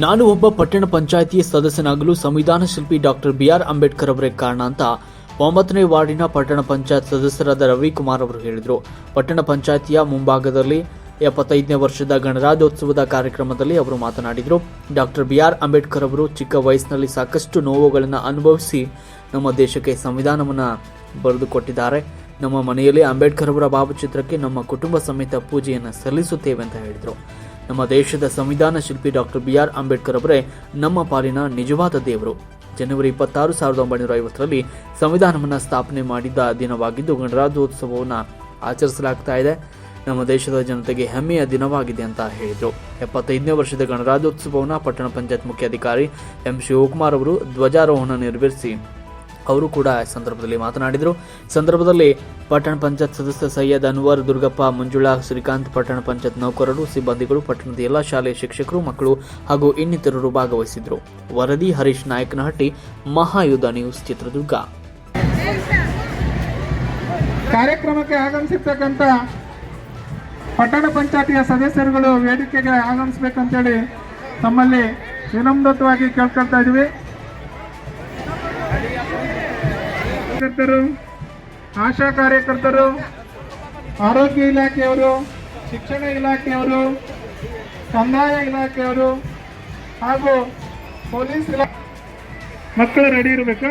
ನಾನು ಒಬ್ಬ ಪಟ್ಟಣ ಪಂಚಾಯಿತಿಯ ಸದಸ್ಯನಾಗಲು ಸಂವಿಧಾನ ಶಿಲ್ಪಿ ಡಾಕ್ಟರ್ ಬಿ ಆರ್ ಅಂಬೇಡ್ಕರ್ ಅವರೇ ಕಾರಣ ಅಂತ ಒಂಬತ್ತನೇ ವಾರ್ಡಿನ ಪಟ್ಟಣ ಪಂಚಾಯತ್ ಸದಸ್ಯರಾದ ರವಿಕುಮಾರ್ ಅವರು ಹೇಳಿದರು. ಪಟ್ಟಣ ಪಂಚಾಯಿತಿಯ ಮುಂಭಾಗದಲ್ಲಿ ಎಪ್ಪತ್ತೈದನೇ ವರ್ಷದ ಗಣರಾಜ್ಯೋತ್ಸವದ ಕಾರ್ಯಕ್ರಮದಲ್ಲಿ ಅವರು ಮಾತನಾಡಿದರು. ಡಾಕ್ಟರ್ ಬಿ ಆರ್ ಅಂಬೇಡ್ಕರ್ ಅವರು ಚಿಕ್ಕ ವಯಸ್ಸಿನಲ್ಲಿ ಸಾಕಷ್ಟು ನೋವುಗಳನ್ನು ಅನುಭವಿಸಿ ನಮ್ಮ ದೇಶಕ್ಕೆ ಸಂವಿಧಾನವನ್ನು ಬರೆದುಕೊಟ್ಟಿದ್ದಾರೆ. ನಮ್ಮ ಮನೆಯಲ್ಲಿ ಅಂಬೇಡ್ಕರ್ ಅವರ ಭಾವಚಿತ್ರಕ್ಕೆ ನಮ್ಮ ಕುಟುಂಬ ಸಮೇತ ಪೂಜೆಯನ್ನು ಸಲ್ಲಿಸುತ್ತೇವೆ ಅಂತ ಹೇಳಿದರು. ನಮ್ಮ ದೇಶದ ಸಂವಿಧಾನ ಶಿಲ್ಪಿ ಡಾಕ್ಟರ್ ಬಿ ಆರ್ ಅಂಬೇಡ್ಕರ್ ಅವರೇ ನಮ್ಮ ಪಾಲಿನ ನಿಜವಾದ ದೇವರು. ಜನವರಿ ಇಪ್ಪತ್ತಾರು, ಸಾವಿರದ ಒಂಬೈನೂರ ಐವತ್ತರಲ್ಲಿ ಸಂವಿಧಾನವನ್ನು ಸ್ಥಾಪನೆ ಮಾಡಿದ್ದ ದಿನವಾಗಿದ್ದು ಗಣರಾಜ್ಯೋತ್ಸವವನ್ನು ಆಚರಿಸಲಾಗ್ತಾ ಇದೆ. ನಮ್ಮ ದೇಶದ ಜನತೆಗೆ ಹೆಮ್ಮೆಯ ದಿನವಾಗಿದೆ ಅಂತ ಹೇಳಿದರು. ಎಪ್ಪತ್ತೈದನೇ ವರ್ಷದ ಗಣರಾಜ್ಯೋತ್ಸವವನ್ನು ಪಟ್ಟಣ ಪಂಚಾಯತ್ ಮುಖ್ಯಾಧಿಕಾರಿ ಎಂ. ಶಿವಕುಮಾರ್ ಅವರು ಧ್ವಜಾರೋಹಣ ನೆರವೇರಿಸಿ ಅವರು ಕೂಡ ಸಂದರ್ಭದಲ್ಲಿ ಮಾತನಾಡಿದರು. ಸಂದರ್ಭದಲ್ಲಿ ಪಟ್ಟಣ ಪಂಚಾಯತ್ ಸದಸ್ಯ ಸೈಯದ್ ಅನ್ವರ್, ದುರ್ಗಪ್ಪ ಮಂಜುಳಾ, ಶ್ರೀಕಾಂತ್ ಪಟ್ಟಣ ಪಂಚಾಯತ್ ನೌಕರರು, ಸಿಬ್ಬಂದಿಗಳು, ಪಟ್ಟಣದ ಎಲ್ಲಾ ಶಾಲೆಯ ಶಿಕ್ಷಕರು, ಮಕ್ಕಳು ಹಾಗೂ ಇನ್ನಿತರರು ಭಾಗವಹಿಸಿದ್ರು ವರದಿ ಹರೀಶ್ ನಾಯಕನಹಟ್ಟಿ, ಮಹಾಯುಧ ನ್ಯೂಸ್ ಚಿತ್ರದುರ್ಗ. ಕಾರ್ಯಕ್ರಮಕ್ಕೆ ಆಗಮಿಸಿರ್ತಕ್ಕಂಥ ಪಟ್ಟಣ ಪಂಚಾಯತಿಯ ಸದಸ್ಯರುಗಳು ವೇದಿಕೆಗೆ ಆಗಮಿಸಬೇಕಂತೇಳಿ ತಮ್ಮಲ್ಲಿ ವಿನಮ್ರತವಾಗಿ ಕೇಳ್ಕೊಳ್ತಾ ಇದ್ವಿ. ಕಾರ್ಯಕರ್ತರು, ಆಶಾ ಕಾರ್ಯಕರ್ತರು, ಆರೋಗ್ಯ ಇಲಾಖೆಯವರು, ಶಿಕ್ಷಣ ಇಲಾಖೆಯವರು, ಕಂದಾಯ ಇಲಾಖೆಯವರು ಹಾಗೂ ಪೊಲೀಸ್ ಇಲಾಖೆ ಮಕ್ಕಳು ರೆಡಿ ಇರಬೇಕು?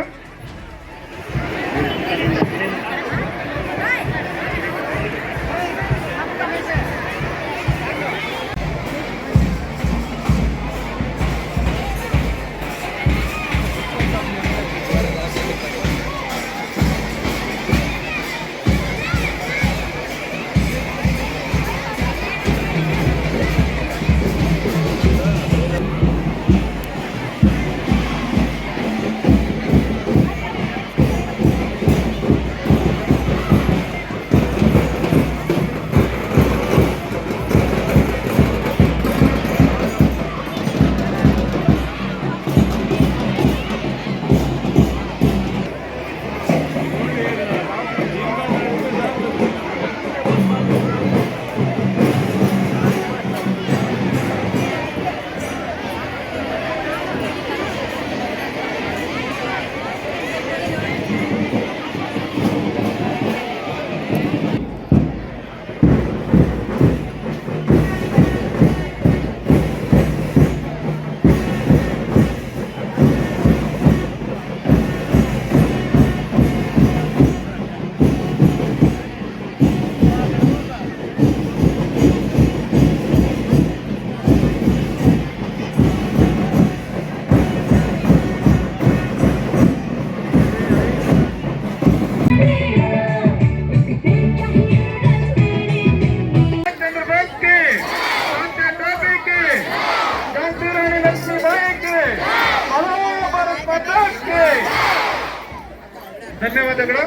ಧನ್ಯವಾದಗಳು.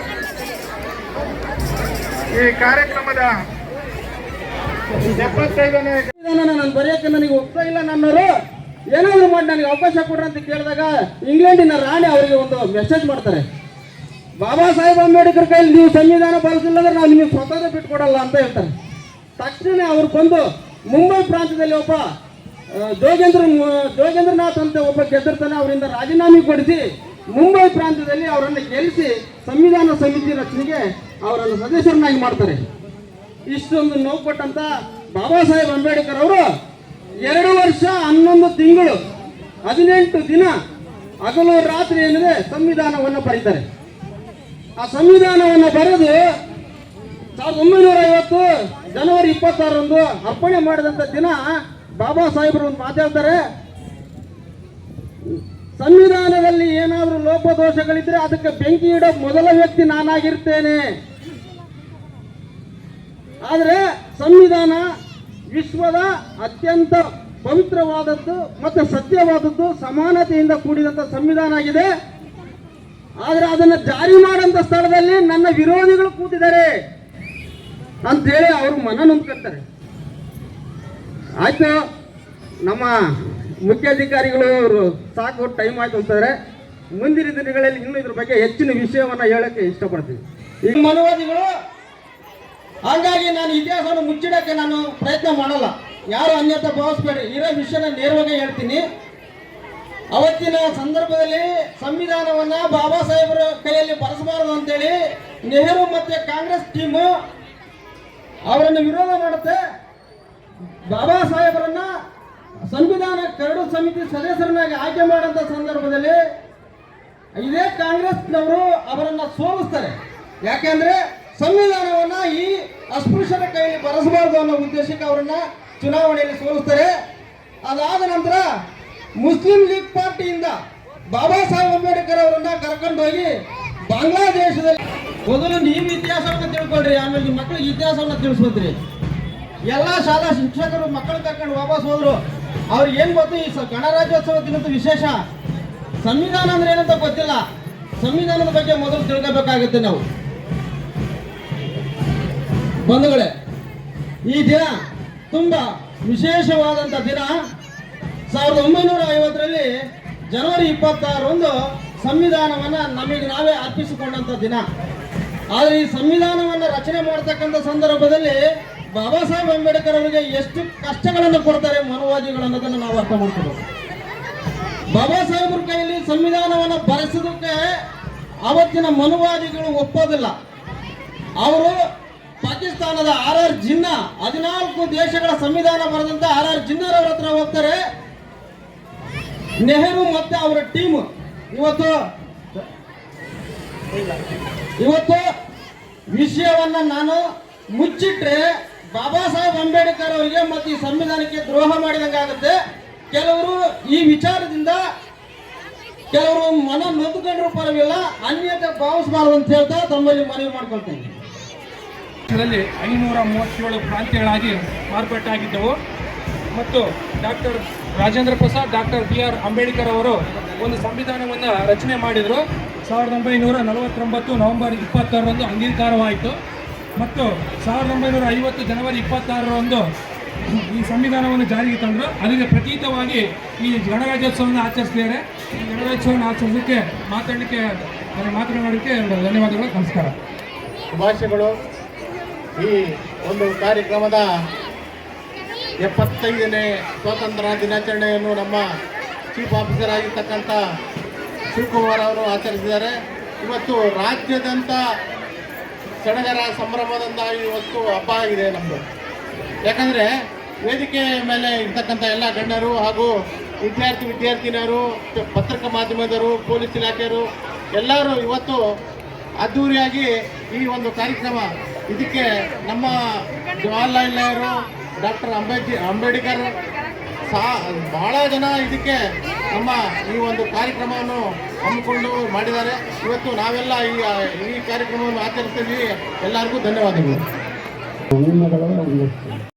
ಈ ಕಾರ್ಯಕ್ರಮದ ನಾನು ಬರೆಯಕ್ಕೆ ನನಗೆ ಒಪ್ತಾ ಇಲ್ಲ ನನ್ನವರು ಏನಾದ್ರು ಮಾಡಿ ನನಗೆ ಅವಕಾಶ ಕೊಡ್ರಿ ಅಂತ ಕೇಳಿದಾಗ ಇಂಗ್ಲೆಂಡಿನ ರಾಣಿ ಅವರಿಗೆ ಒಂದು ಮೆಸೇಜ್ ಮಾಡ್ತಾರೆ. ಬಾಬಾ ಸಾಹೇಬ್ ಅಂಬೇಡ್ಕರ್ ಕೈಲಿ ನೀವು ಸಂವಿಧಾನ ಪಾಲಿಸಿಲ್ಲ ಅಂದ್ರೆ ನಾವು ನಿಮಗೆ ಸ್ವತಂತ್ರ ಬಿಟ್ಕೊಡಲ್ಲ ಅಂತ ಹೇಳ್ತಾರೆ. ತಕ್ಷಣ ಅವ್ರು ಬಂದು ಮುಂಬೈ ಪ್ರಾಂತ್ಯದಲ್ಲಿ ಒಬ್ಬ ಜೋಗೇಂದ್ರ, ಜೋಗೇಂದ್ರನಾಥ್ ಅಂತ ಒಬ್ಬ ಗೆದ್ದಿರ್ತಾನೆ ಅವರಿಂದ ರಾಜೀನಾಮೆ ಕೊಡಿಸಿ ಮುಂಬೈ ಪ್ರಾಂತ್ಯದಲ್ಲಿ ಅವರನ್ನು ಗೆಲ್ಲಿಸಿ ಸಂವಿಧಾನ ಸಮಿತಿ ರಚನೆಗೆ ಅವರನ್ನು ಸದಸ್ಯರನ್ನಾಗಿ ಮಾಡ್ತಾರೆ. ಇಷ್ಟೊಂದು ನೋವು ಬಾಬಾ ಸಾಹೇಬ್ ಅಂಬೇಡ್ಕರ್ ಅವರು ಎರಡು ವರ್ಷ ಹನ್ನೊಂದು ತಿಂಗಳು ಹದಿನೆಂಟು ದಿನ ಹಗಲು ರಾತ್ರಿ ಏನಿದೆ ಸಂವಿಧಾನವನ್ನು ಬರೀತಾರೆ. ಆ ಸಂವಿಧಾನವನ್ನು ಬರೆದು ಸಾವಿರದ ಒಂಬೈನೂರ ಐವತ್ತು ಜನವರಿ ಇಪ್ಪತ್ತಾರರಂದು ಅರ್ಪಣೆ ಮಾಡಿದಂಥ ದಿನ ಬಾಬಾ ಸಾಹೇಬರು ಒಂದು ಮಾತಾಡ್ತಾರೆ ಸಂವಿಧಾನದಲ್ಲಿ ಏನಾದರೂ ಲೋಪದೋಷಗಳಿದ್ರೆ ಅದಕ್ಕೆ ಬೆಂಕಿ ಇಡೋ ಮೊದಲ ವ್ಯಕ್ತಿ ನಾನಾಗಿರ್ತೇನೆ. ಆದರೆ ಸಂವಿಧಾನ ವಿಶ್ವದ ಅತ್ಯಂತ ಪವಿತ್ರವಾದದ್ದು ಮತ್ತು ಸತ್ಯವಾದದ್ದು ಸಮಾನತೆಯಿಂದ ಕೂಡಿದಂಥ ಸಂವಿಧಾನ ಆಗಿದೆ. ಆದರೆ ಅದನ್ನು ಜಾರಿ ಮಾಡಂತ ಸ್ಥಳದಲ್ಲಿ ನನ್ನ ವಿರೋಧಿಗಳು ಕೂತಿದ್ದಾರೆ ಅಂತೇಳಿ ಅವರು ಮನ ನೊಂದ್ಕೊತಾರೆ ಆಯ್ತು, ನಮ್ಮ ಮುಖ್ಯಾಧಿಕಾರಿಗಳು ಅವರು ಸಾಕು ಟೈಮ್ ಆಯ್ತು ಅಂತಾರೆ ಮುಂದಿನ ದಿನಗಳಲ್ಲಿ ಇನ್ನೂ ಇದ್ರ ಬಗ್ಗೆ ಹೆಚ್ಚಿನ ವಿಷಯವನ್ನ ಹೇಳಕ್ಕೆ ಇಷ್ಟಪಡ್ತೀವಿ ಈ ಮನುವಾದಿಗಳು, ಹಾಗಾಗಿ ನಾನು ಇತಿಹಾಸವನ್ನು ಮುಚ್ಚಿಡಕ್ಕೆ ನಾನು ಪ್ರಯತ್ನ ಮಾಡಲ್ಲ. ಯಾರು ಅನ್ಯತ ಭಾವಿಸ್ಬೇಡಿ. ಇರೋ ವಿಷಯನ ನೇರವಾಗಿ ಹೇಳ್ತೀನಿ. ಅವತ್ತಿನ ಸಂದರ್ಭದಲ್ಲಿ ಸಂವಿಧಾನವನ್ನ ಬಾಬಾ ಸಾಹೇಬರ ಕೈಯಲ್ಲಿ ಬರೆಸಬಾರದು ಅಂತೇಳಿ ನೆಹರು ಮತ್ತೆ ಕಾಂಗ್ರೆಸ್ ಟೀಮು ಅವರನ್ನು ವಿರೋಧ ಮಾಡುತ್ತೆ. ಬಾಬಾ ಸಾಹೇಬರನ್ನ ಸಂವಿಧಾನ ಕರಡು ಸಮಿತಿ ಸದಸ್ಯರನ್ನಾಗಿ ಆಯ್ಕೆ ಮಾಡಂತ ಸಂದರ್ಭದಲ್ಲಿ ಇದೇ ಕಾಂಗ್ರೆಸ್ನವರು ಅವರನ್ನ ಸೋಲಿಸ್ತಾರೆ. ಯಾಕೆಂದ್ರೆ ಸಂವಿಧಾನವನ್ನ ಈ ಅಸ್ಪೃಶ್ಯರ ಕೈಯಲ್ಲಿ ಬರೆಸಬಾರದು ಅನ್ನೋ ಉದ್ದೇಶಕ್ಕೆ ಅವರನ್ನ ಚುನಾವಣೆಯಲ್ಲಿ ಸೋಲಿಸ್ತಾರೆ. ಅದಾದ ನಂತರ ಮುಸ್ಲಿಂ ಲೀಗ್ ಪಾರ್ಟಿಯಿಂದ ಬಾಬಾ ಸಾಹೇಬ್ ಅಂಬೇಡ್ಕರ್ ಅವರನ್ನ ಕರ್ಕೊಂಡು ಹೋಗಿ ಬಾಂಗ್ಲಾದೇಶದಲ್ಲಿ ಮೊದಲು ನೀವು ಇತಿಹಾಸವನ್ನು ತಿಳ್ಕೊಳ್ರಿ, ಆಮೇಲೆ ನಿಮ್ಮ ಮಕ್ಕಳಿಗೆ ಇತಿಹಾಸವನ್ನ ತಿಳಿಸ್ಬೋದ್ರಿ ಎಲ್ಲ ಶಾಲಾ ಶಿಕ್ಷಕರು ಮಕ್ಕಳು ಕರ್ಕೊಂಡು ವಾಪಸ್ ಹೋದ್ರು. ಅವ್ರಿಗೆ ಏನ್ ಗೊತ್ತು, ಈ ಗಣರಾಜ್ಯೋತ್ಸವ ದಿನದ ವಿಶೇಷ ಸಂವಿಧಾನ ಅಂದ್ರೆ ಏನಂತ ಗೊತ್ತಿಲ್ಲ. ಸಂವಿಧಾನದ ಬಗ್ಗೆ ಮೊದಲು ತಿಳ್ಕೋಬೇಕಾಗುತ್ತೆ ನಾವು. ಬಂಧುಗಳೇ, ಈ ದಿನ ತುಂಬಾ ವಿಶೇಷವಾದಂಥ ದಿನ ಸಾವಿರದ ಒಂಬೈನೂರ ಐವತ್ತರಲ್ಲಿ ಜನವರಿ ಇಪ್ಪತ್ತಾರೊಂದು ಸಂವಿಧಾನವನ್ನ ನಮಗೆ ನಾವೇ ಅರ್ಪಿಸಿಕೊಂಡಂತ ದಿನ. ಆದರೆ ಈ ಸಂವಿಧಾನವನ್ನ ರಚನೆ ಮಾಡತಕ್ಕಂಥ ಸಂದರ್ಭದಲ್ಲಿ ಬಾಬಾ ಸಾಹೇಬ್ ಅಂಬೇಡ್ಕರ್ ಅವರಿಗೆ ಎಷ್ಟು ಕಷ್ಟಗಳನ್ನು ಕೊಡ್ತಾರೆ ಮನುವಾದಿಗಳು ಅನ್ನೋದನ್ನು ನಾವು ಅರ್ಥ ಮಾಡ್ಕೋಬೇಕು. ಬಾಬಾ ಸಾಹೇಬ್ರ ಕೈಯಲ್ಲಿ ಸಂವಿಧಾನವನ್ನು ಬರೆಸೋದಕ್ಕೆ ಅವತ್ತಿನ ಮನುವಾದಿಗಳು ಒಪ್ಪೋದಿಲ್ಲ. ಅವರು ಪಾಕಿಸ್ತಾನದ ಆರ್ ಆರ್ ಜಿನ್ನಾ ಹದಿನಾಲ್ಕು ದೇಶಗಳ ಸಂವಿಧಾನ ಬರೆದಂತ ಆರ್ ಆರ್ ಜಿನ್ನರವ್ರ ಹತ್ರ ಹೋಗ್ತಾರೆ. ನೆಹರು ಮತ್ತೆ ಅವರ ಟೀಮ್ ಇವತ್ತು ಇವತ್ತು ವಿಷಯವನ್ನ ನಾನು ಮುಚ್ಚಿಟ್ರೆ ಬಾಬಾ ಸಾಹೇಬ್ ಅಂಬೇಡ್ಕರ್ ಅವರಿಗೆ ಮತ್ತು ಈ ಸಂವಿಧಾನಕ್ಕೆ ದ್ರೋಹ ಮಾಡಿದಂಗಾಗುತ್ತೆ ಕೆಲವರು ಈ ವಿಚಾರದಿಂದ ಕೆಲವರು ಮನ ನೊಂದ್ಕೊಂಡ್ರು ಪರವಿಲ್ಲ ಅನ್ಯತೆ ಭಾವಿಸಬಾರದು ಅಂತ ಹೇಳ್ತಾ ತಮ್ಮಲ್ಲಿ ಮನವಿ ಮಾಡ್ಕೊಳ್ತೇನೆ ಇದರಲ್ಲಿ ಐನೂರ ಮೂವತ್ತೇಳು ಪ್ರಾಂತ್ಯಗಳಾಗಿ ಮಾರ್ಪಾಟಾಗಿದ್ದವು ಮತ್ತು doctor Rajendra Prasad, doctor B R Ambedkar ಅವರು ಒಂದು ಸಂವಿಧಾನವನ್ನು ರಚನೆ ಮಾಡಿದರು. ಸಾವಿರದ ಒಂಬೈನೂರ ನಲವತ್ತೊಂಬತ್ತು ನವೆಂಬರ್ ಇಪ್ಪತ್ತಾರರಂದು ಅಂಗೀಕಾರವಾಯಿತು. ಮತ್ತು ಸಾವಿರದ ಒಂಬೈನೂರ ಐವತ್ತು ಜನವರಿ ಇಪ್ಪತ್ತಾರರಂದು ಈ ಸಂವಿಧಾನವನ್ನು ಜಾರಿಗೆ ತಂದರು. ಅದಕ್ಕೆ ಪ್ರತೀತವಾಗಿ ಈ ಗಣರಾಜ್ಯೋತ್ಸವವನ್ನು ಆಚರಿಸ್ತಿದ್ದಾರೆ. ಈ ಗಣರಾಜ್ಯೋತ್ಸವವನ್ನು ಆಚರಿಸೋಕ್ಕೆ ಮಾತಾಡಲಿಕ್ಕೆ ನನಗೆ ಮಾತನಾಡಲಿಕ್ಕೆ ಧನ್ಯವಾದಗಳು, ನಮಸ್ಕಾರ. ಶುಭಾಶಯಗಳು. ಈ ಒಂದು ಕಾರ್ಯಕ್ರಮದ ಎಪ್ಪತ್ತೈದನೇ ಸ್ವಾತಂತ್ರ್ಯ ದಿನಾಚರಣೆಯನ್ನು ನಮ್ಮ ಚೀಫ್ ಆಫೀಸರ್ ಆಗಿರ್ತಕ್ಕಂಥ ಶಿವಕುಮಾರ್ ಅವರು ಆಚರಿಸಿದ್ದಾರೆ. ಇವತ್ತು ರಾಜ್ಯದಂತ ಸಡಗರ ಸಂಭ್ರಮದಿಂದ ಇವತ್ತು ಹಬ್ಬ ಆಗಿದೆ ನಮ್ಮದು ಯಾಕಂದರೆ ವೇದಿಕೆ ಮೇಲೆ ಇರ್ತಕ್ಕಂಥ ಎಲ್ಲ ಗಣ್ಯರು ಹಾಗೂ ವಿದ್ಯಾರ್ಥಿ ವಿದ್ಯಾರ್ಥಿನಿಯರು, ಪತ್ರಿಕಾ ಮಾಧ್ಯಮದವರು, ಪೊಲೀಸ್ ಇಲಾಖೆಯರು ಎಲ್ಲರೂ ಇವತ್ತು ಅದ್ಧೂರಿಯಾಗಿ ಈ ಒಂದು ಕಾರ್ಯಕ್ರಮ ಇದಕ್ಕೆ ನಮ್ಮ ಜವಾಹರ್ಲಾಲ್ ನೆಹರು ಡಾಕ್ಟರ್ ಅಂಬೇಡ್ಕರ್ ಅಂಬೇಡ್ಕರ್ ಸಾ, ಬಹಳ ಜನ ಇದಕ್ಕೆ ನಮ್ಮ ಈ ಒಂದು ಕಾರ್ಯಕ್ರಮವನ್ನು ಹಮ್ಮಿಕೊಂಡು ಮಾಡಿದ್ದಾರೆ. ಇವತ್ತು ನಾವೆಲ್ಲ ಈ ಈ ಕಾರ್ಯಕ್ರಮವನ್ನು ಆಚರಿಸ್ತೀವಿ. ಎಲ್ಲರಿಗೂ ಧನ್ಯವಾದಗಳು.